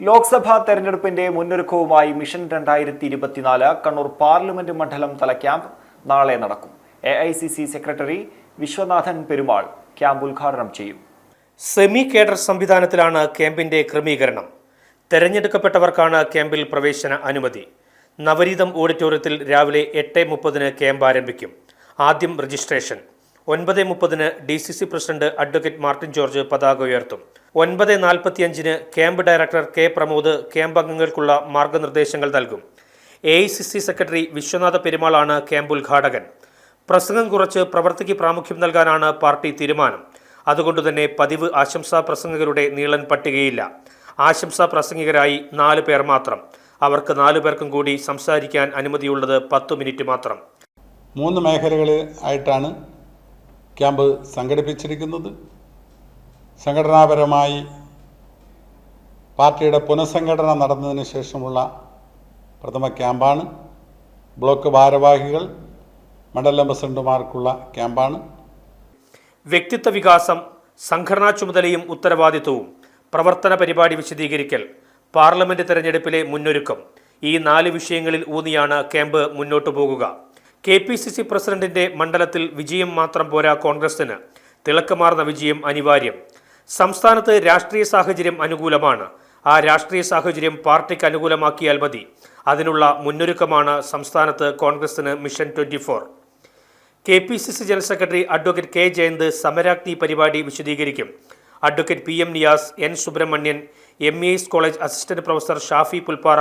ലോക്സഭാ തെരഞ്ഞെടുപ്പിന്റെ മുന്നൊരുക്കവുമായി മിഷൻ രണ്ടായിരത്തി ഇരുപത്തിനാല് കണ്ണൂർ പാർലമെന്റ് മണ്ഡലം തല ക്യാമ്പ് നാളെ നടക്കും. A I C C secretary Viswanathan Perumal camp ഉദ്ഘാടനം ചെയ്യും. സെമി കേഡർ സംവിധാനത്തിലാണ് ക്യാമ്പിന്റെ ക്രമീകരണം. തെരഞ്ഞെടുക്കപ്പെട്ടവർക്കാണ് ക്യാമ്പിൽ പ്രവേശന അനുമതി. നവരീതം ഓഡിറ്റോറിയത്തിൽ രാവിലെ എട്ട് മുപ്പതിന് ക്യാമ്പ് ആരംഭിക്കും. ആദ്യം രജിസ്ട്രേഷൻ. ഒൻപത് മുപ്പതിന് D C C president advocate Martin George പതാക ഉയർത്തും. ഒൻപത് നാൽപ്പത്തിയഞ്ചിന് camp director K Pramod camp അംഗങ്ങൾക്കുള്ള മാർഗനിർദ്ദേശങ്ങൾ നൽകും. A I C C secretary Viswanatha പെരുമാളാണ് camp ഉദ്ഘാടകൻ. പ്രസംഗം കുറച്ച് പ്രവൃത്തിക്ക് പ്രാമുഖ്യം നൽകാനാണ് പാർട്ടി തീരുമാനം. അതുകൊണ്ടുതന്നെ പതിവ് ആശംസാ പ്രസംഗകരുടെ നീളൻ പട്ടികയില്ല. ആശംസാ പ്രസംഗികരായി നാല് പേർ മാത്രം. അവർക്ക് നാലു പേർക്കും കൂടി സംസാരിക്കാൻ അനുമതിയുള്ളത് പത്തു മിനിറ്റ് മാത്രം. മൂന്ന് മേഖലകളിൽ ആയിട്ടാണ് ക്യാമ്പ് സംഘടിപ്പിച്ചിരിക്കുന്നത്. സംഘടനാപരമായി പാർട്ടിയുടെ പുനഃസംഘടന നടന്നതിന് ശേഷമുള്ള പ്രഥമ ക്യാമ്പാണ്. ബ്ലോക്ക് ഭാരവാഹികൾ മണ്ഡലം പ്രസിഡന്റുമാർക്കുള്ള ക്യാമ്പാണ്. വ്യക്തിത്വ വികാസം സംഘടനാ ചുമതലയും ഉത്തരവാദിത്വവും പ്രവർത്തന പരിപാടി വിശദീകരിക്കൽ പാർലമെന്റ് തെരഞ്ഞെടുപ്പിലെ മുന്നൊരുക്കം ഈ നാല് വിഷയങ്ങളിൽ ഊന്നിയാണ് ക്യാമ്പ് മുന്നോട്ടു പോകുക. കെ പി സി സി പ്രസിഡന്റിന്റെ മണ്ഡലത്തിൽ വിജയം മാത്രം പോരാ കോൺഗ്രസിന് തിളക്കമാർന്ന വിജയം അനിവാര്യം. സംസ്ഥാനത്ത് രാഷ്ട്രീയ സാഹചര്യം അനുകൂലമാണ്. ആ രാഷ്ട്രീയ സാഹചര്യം പാർട്ടിക്ക് അനുകൂലമാക്കിയാൽ മതി. അതിനുള്ള മുന്നൊരുക്കമാണ് സംസ്ഥാനത്ത് കോൺഗ്രസിന് mission twenty four. K P C C general secretary advocate K Jayanth Samaragni പരിപാടി വിശദീകരിക്കും. Advocate P M Niyas N Subramanian M E S college assistant professor Shafi Pulpara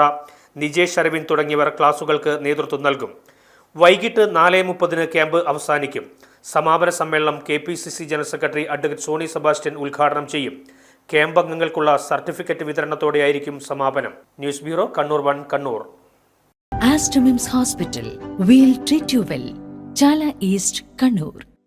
Nijesh Aravind തുടങ്ങിയവർ ക്ലാസുകൾക്ക് നേതൃത്വം നൽകും. വൈകിട്ട് നാല് മുപ്പതിന് ക്യാമ്പ് അവസാനിക്കും. സമാപന സമ്മേളനം K P C C general secretary advocate Sony Sebastian ഉദ്ഘാടനം ചെയ്യും. ക്യാമ്പ് അംഗങ്ങൾക്കുള്ള സർട്ടിഫിക്കറ്റ് വിതരണത്തോടെയായിരിക്കും സമാപനം. News bureau Kannur one Kannur. Aster MIMS hospital. We'll treat you well Chala east Kannur.